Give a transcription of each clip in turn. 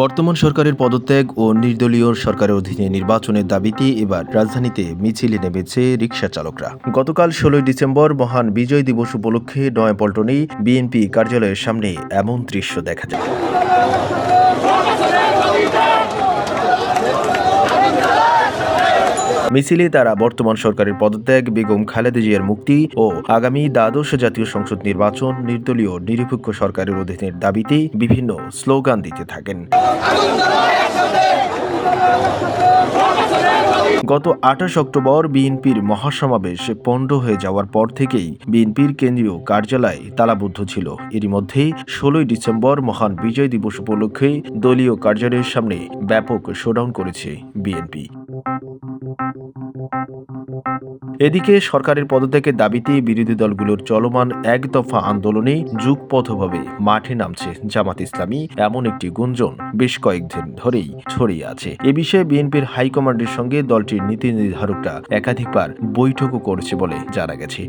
বর্তমান সরকারের পদত্যাগ ও নির্দলীয় সরকারের অধীনে নির্বাচনের দাবিতে এবার রাজধানীতে মিছিলে নেমেছে রিকশা চালকরা। গতকাল ষোলোই ডিসেম্বর মহান বিজয় দিবস উপলক্ষে নয়াপল্টনে বিএনপি কার্যালয়ের সামনে এমন দৃশ্য দেখা যায়। মিছিলে তারা বর্তমান সরকারের পদত্যাগ, বেগম খালেদা জিয়ার মুক্তি ও আগামী দ্বাদশ জাতীয় সংসদ নির্বাচন নির্দলীয় নিরপেক্ষ সরকারের অধীনের দাবিতে বিভিন্ন স্লোগান দিতে থাকেন। গত আঠাশ অক্টোবর বিএনপির মহাসমাবেশ পণ্ড হয়ে যাওয়ার পর থেকেই বিএনপির কেন্দ্রীয় কার্যালয় তালাবদ্ধ ছিল। এরই মধ্যে ষোলোই ডিসেম্বর মহান বিজয় দিবস উপলক্ষে দলীয় কার্যালয়ের সামনে ব্যাপক শোডাউন করেছে বিএনপি। এদিকে সরকারের পদত্যাগের দাবিতে বিরোধী দলগুলোর চলমান এক দফা আন্দোলনে যুগপথভাবে মাঠে নামছে জামাত ইসলামী, এমন একটি গুঞ্জন বেশ কয়েকদিন ধরেই ছড়িয়ে আছে। এ বিষয়ে বিএনপির হাইকমান্ডের সঙ্গে দলটির নীতি নির্ধারকরা একাধিকবার বৈঠকও করেছে বলে জানা গেছে।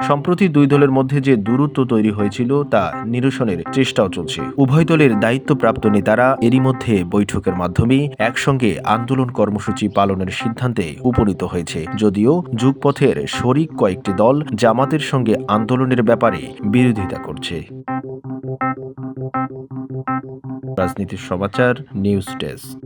সম্প্রতি দুই দলের মধ্যে যে দূরত্ব তৈরি হয়েছিল তা নিরসনের চেষ্টাও চলছে। উভয় দলের দায়িত্বপ্রাপ্ত নেতারা এরই মধ্যে বৈঠকের মাধ্যমে একসঙ্গে আন্দোলন কর্মসূচি পালনের সিদ্ধান্তে উপনীত হয়েছে। যদিও যুগপথের শরিক কয়েকটি দল জামাতের সঙ্গে আন্দোলনের ব্যাপারে বিরোধিতা করছে। রাজনীতির সমাচার, নিউজ ডেস্ক।